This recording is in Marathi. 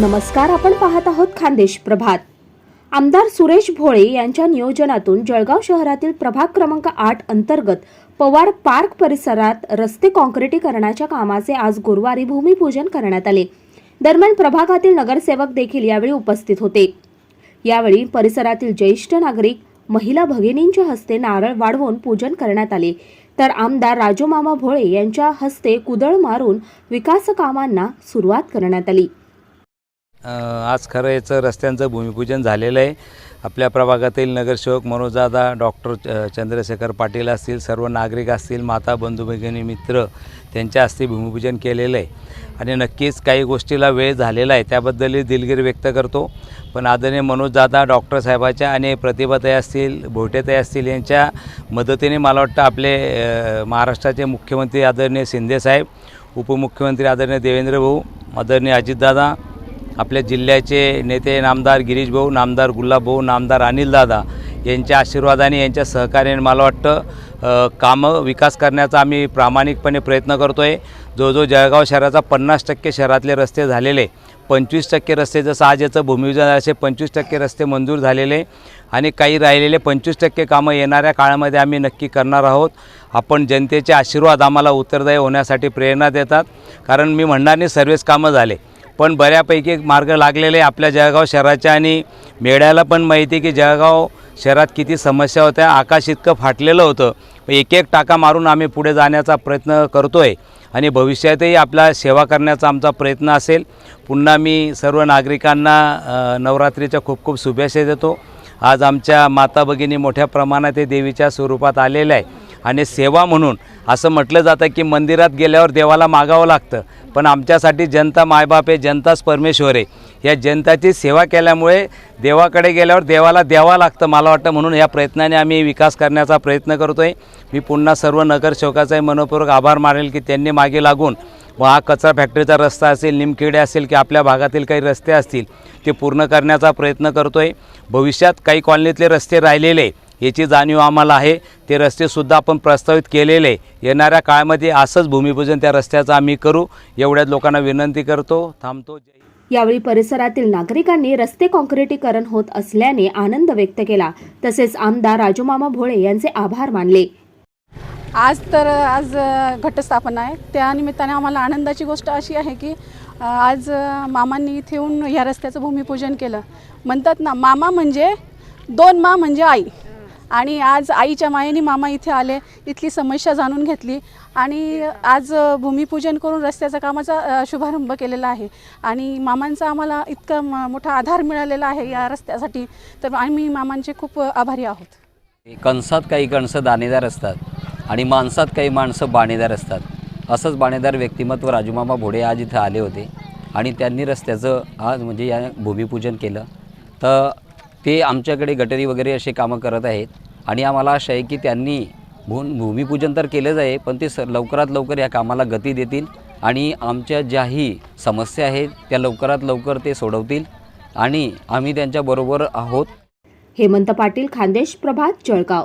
नमस्कार आपण पाहत आहोत खानदेश प्रभात. आमदार सुरेश भोळे यांच्या नियोजनातून जळगाव शहरातील प्रभाग क्रमांक आठ अंतर्गत पवार पार्क परिसरात रस्ते काँक्रिटीकरणाच्या कामाचे आज गुरुवारी भूमिपूजन करण्यात आले. दरम्यान प्रभागातील नगरसेवक देखील यावेळी उपस्थित होते. यावेळी परिसरातील ज्येष्ठ नागरिक महिला भगिनींच्या हस्ते नारळ वाढवून पूजन करण्यात आले. तर आमदार राजूमामा भोळे यांच्या हस्ते कुदळ मारून विकास कामांना सुरुवात करण्यात आली. आज खरं याचं रस्त्यांचं भूमिपूजन झालेलं आहे. आपल्या प्रभागातील नगरसेवक मनोजदादा डॉक्टर च- चंद्रशेखर पाटील असतील सर्व नागरिक असतील माता बंधू भगिनी मित्र त्यांच्या हस्ते भूमिपूजन केलेलं आहे. आणि नक्कीच काही गोष्टीला वेळ झालेला आहे त्याबद्दलही दिलगिरी व्यक्त करतो. पण आदरणीय मनोजदादा डॉक्टर साहेबाच्या आणि प्रतिभाताई असतील भोटेताई असतील यांच्या मदतीने मला वाटतं आपले महाराष्ट्राचे मुख्यमंत्री आदरणीय शिंदेसाहेब उपमुख्यमंत्री आदरणीय देवेंद्र भाऊ आदरणीय अजितदादा आपल्या जिल्ह्याचे नेते नामदार गिरीश भाऊ नामदार गुल्लाभाऊ नामदार अनिलदादा यांच्या आशीर्वादाने यांच्या सहकार्याने मला वाटतं कामं विकास करण्याचा आम्ही प्रामाणिकपणे प्रयत्न करतो आहे जो जो जळगाव शहराचा पन्नास टक्के शहरातले रस्ते झालेले पंचवीस टक्के रस्ते जसं आज याचं भूमिपूजन असे पंचवीस टक्के रस्ते मंजूर झालेले आणि काही राहिलेले पंचवीस टक्के कामं येणाऱ्या काळामध्ये आम्ही नक्की करणार आहोत. आपण जनतेचे आशीर्वाद आम्हाला उत्तरदायी होण्यासाठी प्रेरणा देतात. कारण मी म्हणणार नाही सर्वच कामं झाले. पण बऱ्यापैकी मार्ग लागलेले आपल्या जळगाव शहराच्या आणि मेळ्याला पण माहिती आहे की जळगाव शहरात किती समस्या होत्या. आकाश इतकं फाटलेलं होतं. एक एक टाका मारून आम्ही पुढे जाण्याचा प्रयत्न करतो आहे आणि भविष्यातही आपला सेवा करण्याचा आमचा प्रयत्न असेल. पुन्हा मी सर्व नागरिकांना नवरात्रीच्या खूप खूप शुभेच्छा देतो. आज आमच्या माता भगिनी मोठ्या प्रमाणात हे देवीच्या स्वरूपात आलेल्या आहे आणि सेवा म्हणून. असं म्हटलं जातं की मंदिरात गेल्यावर देवाला मागावं लागतं. पण आमच्यासाठी जनता मायबाप आहे जनताच परमेश्वर आहे. या जनताची सेवा केल्यामुळे देवाकडे गेल्यावर देवाला द्यावा लागतं मला वाटतं. म्हणून या प्रयत्नाने आम्ही विकास करण्याचा प्रयत्न करतो आहे मी पुन्हा सर्व नगरसेवकाचाही मनपूर्वक आभार मानेल की त्यांनी मागे लागून व हा कचरा फॅक्टरीचा रस्ता असेल निमखेडे असेल की आपल्या भागातील काही रस्ते असतील ते पूर्ण करण्याचा प्रयत्न करतो आहे भविष्यात काही कॉलनीतले रस्ते राहिलेले याची जाणीव आम्हाला आहे. ते रस्तेसुद्धा आपण प्रस्तावित केलेले. येणाऱ्या काळामध्ये असंच भूमिपूजन त्या रस्त्याचं आम्ही करू. एवढ्याच लोकांना विनंती करतो. थांबतो. यावेळी परिसरातील नागरिकांनी रस्ते काँक्रिटीकरण होत असल्याने आनंद व्यक्त केला. तसेच आमदार राजूमामा भोळे यांचे आभार मानले. आज तर आज घटस्थापना आहे. त्या निमित्ताने आम्हाला आनंदाची गोष्ट अशी आहे की आज मामांनी इथे येऊन ह्या रस्त्याचं भूमिपूजन केलं. म्हणतात ना मामा म्हणजे दोन मा म्हणजे आई. आणि आज आईच्या मायेने मामा इथे आले इथली समस्या जाणून घेतली आणि आज भूमिपूजन करून रस्त्याचा कामाचा शुभारंभ केलेला आहे. आणि मामांचा आम्हाला इतका मोठा आधार मिळालेला आहे या रस्त्यासाठी. तर आम्ही मामांचे खूप आभारी आहोत. कणसात काही कणसं दाणेदार असतात आणि माणसात काही माणसं बाणेदार असतात. असंच बाणेदार व्यक्तिमत्व राजूमामा भोडे आज इथं आले होते आणि त्यांनी रस्त्याचं आज म्हणजे या भूमिपूजन केलं. तर ते आमच्याकडे गटरी वगैरे असे कामं करत आहेत. आणि आम्हाला आशा आहे की त्यांनी भू भूमिपूजन तर केलंच आहे पण ते स लवकरात लवकर या कामाला गती देतील आणि आमच्या ज्याही समस्या आहेत त्या लवकरात लवकर ते सोडवतील. आणि आम्ही त्यांच्याबरोबर आहोत. हेमंत पाटील खानदेश प्रभात जळगाव.